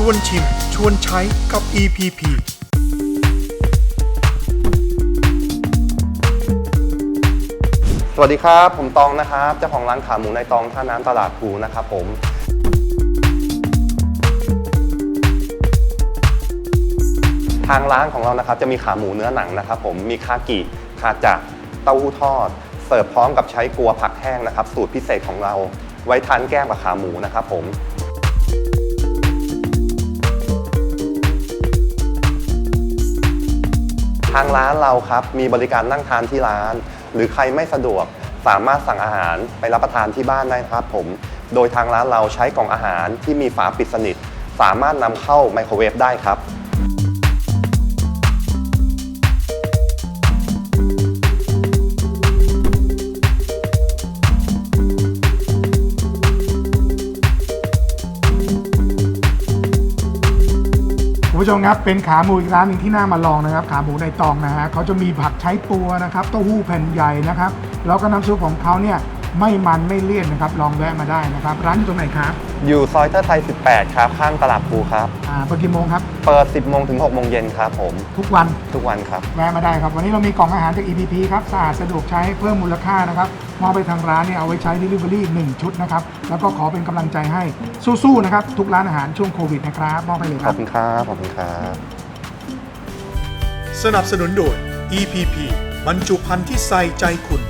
ชวนชิม ชวนใช้กับ EPP สวัสดีครับ ผมตองนะครับ เจ้าของร้านขาหมูในตองท่าน้ำตลาดภูนะครับผม ทางร้านของเรานะครับจะมีขาหมูเนื้อหนังนะครับผมมีคากิคาจะเต้าหู้ทอด เสิร์ฟพร้อมกับใช้กัวผักแห้งนะครับ สูตรพิเศษของเราไว้ทานแก้มกับขาหมูนะครับผมางร้านเราครับ มีบริการนั่งทานที่ร้าน หรือใครไม่สะดวกสามารถสั่งอาหารไปรับประทานที่บ้านได้ครับผม โดยทางร้านเราใช้กล่องอาหารที่มีฝาปิดสนิท สามารถนำเข้าไมโครเวฟได้ครับ คุณผู้ชมครับเป็นขาหมูอีกร้านหนึ่งที่น่ามาลองนะครับ ขาหมูในตองนะฮะเขาจะมีผักใช้ตัวนะครับเต้าหู้แผ่นใหญ่นะครับแล้วก็น้ำซุปของเขาเนี่ย ไม่มันไม่เลี่ยนนะครับ ลองแวะมาได้นะครับ ร้านอยู่ตรงไหนครับอยู่ซอยเตอร์ไทย 18 ครับ ข้างตลาดภูครับ อ่าเปิดกี่โมงครับ เปิด 10 โมงถึง 6 โมงเย็นครับผม ทุกวันทุกวันครับ แวะมาได้ครับ วันนี้เรามีกล่องอาหารจาก EPP ครับสะอาดสะดวกใช้เพิ่มมูลค่านะครับมอบไปทางร้านเนี่ยเอาไว้ใช้ Delivery 1 ชุดนะครับ แล้วก็ขอเป็นกำลังใจให้สู้ๆนะครับทุกร้านอาหารช่วงโควิดนะครับมอบไปเลยขคอรับบ คุณครับ ขอบคุณครับ สนับสนุนโดย EPP บรรจุภัณฑ์ที่ใส่ใจคุณ